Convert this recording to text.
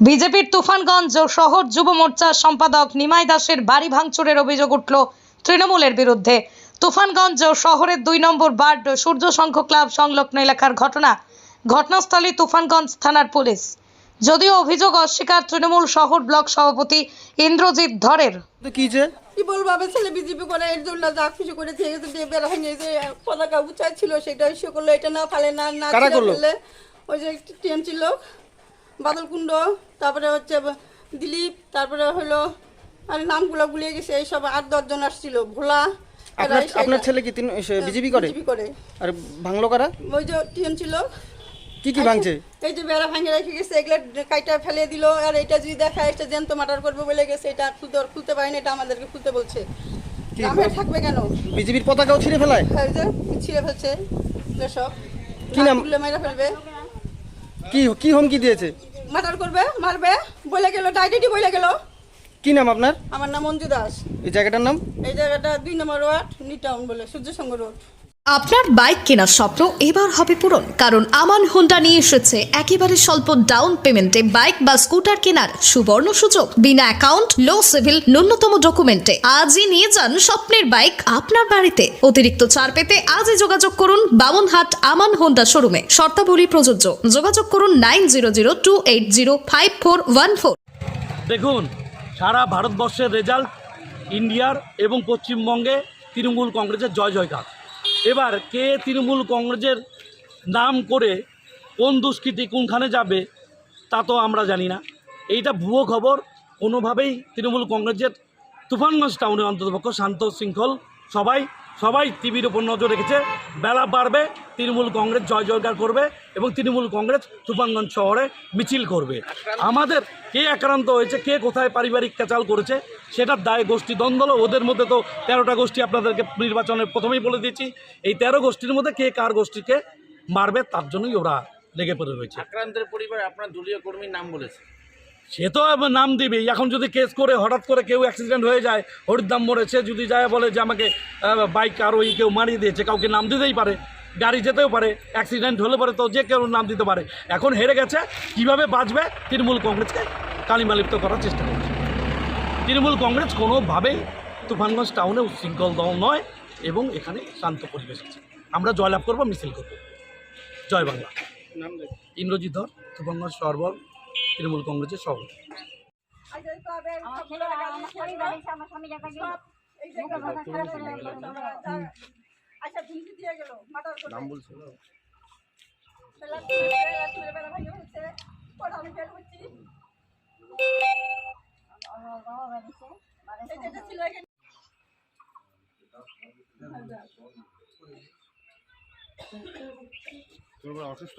বিজেপির তুফানগঞ্জ শহর যুব মোর্চার সম্পাদক নিমাই দাসের বাড়ি ভাঙচুরের অভিযোগ উঠল তৃণমূলের বিরুদ্ধে। তুফানগঞ্জ শহরের দুই নম্বর বার্ড সূর্য সংঘ ক্লাব সংলগ্ন এলাকার ঘটনা। ঘটনাস্থলে তুফানগঞ্জ থানার পুলিশ। যদিও অভিযোগ অস্বীকার তৃণমূল শহর ব্লক সভাপতি ইন্দ্রজিৎ ধরের। কি যে? কি বলব আমার ছেলে বিজেপি করে এর জন্য যা খুশি করে থেকে গেছে বের হয়নি। যে পতাকা উঁচা ছিল সেটা ইস্যু করল এটা না ফালে না না কারা ছিঁড়ে করল? ফেললে ওই যে টিএমসি লোক। বাদলকুণ্ড তারপরে হচ্ছে দিলীপ তারপরে হলো আর নামগুলো গুলিয়ে গেছে এইসব আট দশজন আসছিল। ভোলা আপনার ছেলে কি তিনি বিজেপি করে? করে। আর ভাঙলো কারা? ওই যে টিএমসি লোক কি কি ভাঙছে? এই যে বেড়া ভাঙে রেখে গেছে এগুলো কাইটা ফেলে দিল আর এটা যদি দেখা এটা জ্যান্ত মার্ডার করবে বলে গেছে এটা খুলতে খুলতে পারেনি এটা আমাদেরকে খুলতে বলছে। গ্রামে থাকবে কেন? বিজেপির পতাকাও ছিঁড়ে ফেলায়? এই যে ছিঁড়ে ফেলছে এসব কি নাম? মেরে ফেলবে। কি কি হুমকি দিয়েছে? মার্ডার করবে মারবে বলে গেল ডাইরেক্টই বলে গেল। কি নাম আপনার? আমার নাম মঞ্জু দাস। এই জায়গাটার নাম? এই জায়গাটা দুই নম্বর ওয়ার্ড নিটাউন বলে সূর্যসংঘ রোড। আপনার বাইক কেনার স্বপ্ন এবার হবে পূরণ, কারণ আমান হোন্ডা নিয়ে এসেছে একেবারে স্বল্প ডাউন পেমেন্টে বাইক বা স্কুটার কেনার সুবর্ণ সুযোগ। বিনা অ্যাকাউন্ট লো সিভিল ন্যূনতম ডকুমেন্টে আজই নিয়ে যান স্বপ্নের বাইক আপনার বাড়িতে। অতিরিক্ত ছাড় পেতে আজই যোগাযোগ করুন বামনহাট আমান হোন্ডা শোরুমে শর্তাবলী প্রযোজ্য। যোগাযোগ করুন nine zero zero two eight zero five four one four দেখুন, সারা ভারতবর্ষের রেজাল্ট ইন্ডিয়ার এবং পশ্চিমবঙ্গে তৃণমূল কংগ্রেসের জয় জয়কার এবার কে তৃণমূল কংগ্রেসের নাম করে কোন দুষ্কৃতি কোনখানে যাবে, তা তো আমরা জানি না। এইটা ভুয়ো খবর। কোনোভাবেই তৃণমূল কংগ্রেসের তুফানগঞ্জ টাউনে অন্ততপক্ষ শান্ত শৃঙ্খল সবাই সবাই টিভির উপর নজর রেখেছে। বেলা বাড়বে, তৃণমূল কংগ্রেস জয় জয়কার করবে এবং তৃণমূল কংগ্রেস তুফানগঞ্জ শহরে মিছিল করবে। আমাদের কে আক্রান্ত হয়েছে, কে কোথায় পারিবারিক ক্যাচাল করেছে, সেটার দায় গোষ্ঠী দ্বন্দ্ব ওদের মধ্যে তো তেরোটা গোষ্ঠী আপনাদেরকে নির্বাচনে প্রথমেই বলে দিয়েছি। এই তেরো গোষ্ঠীর মধ্যে কে কার গোষ্ঠীকে মারবে, তার জন্যই ওরা লেগে পড়ে রয়েছে। আক্রান্তের পরিবার আপনার দলীয় কর্মীর নাম বলেছে। সে তো নাম দিবেই। এখন যদি কেস করে হঠাৎ করে কেউ অ্যাক্সিডেন্ট হয়ে যায় হরিদাম মরে সে যদি যায় বলে যে আমাকে বাইক আর ওই কেউ মারিয়ে দিয়েছে কাউকে নাম দিতেই পারে গাড়ি যেতেও পারে অ্যাক্সিডেন্ট হলে পরে তো যে কেউ নাম দিতে পারে। এখন হেরে গেছে কীভাবে বাঁচবে? তৃণমূল কংগ্রেসকে কালিমালিপ্ত করার চেষ্টা করছে। তৃণমূল কংগ্রেস কোনোভাবেই তুফানগঞ্জ টাউনে উচ্ছৃঙ্খল দল নয় এবং এখানে শান্ত পরিবেশ আছে। আমরা জয়লাভ করব মিছিল করব। জয় বাংলা। ইন্দ্রজিৎ ধর তুফানগঞ্জ সরবর তৃণমূল কংগ্রেসের সভাপতি। অসুস্থ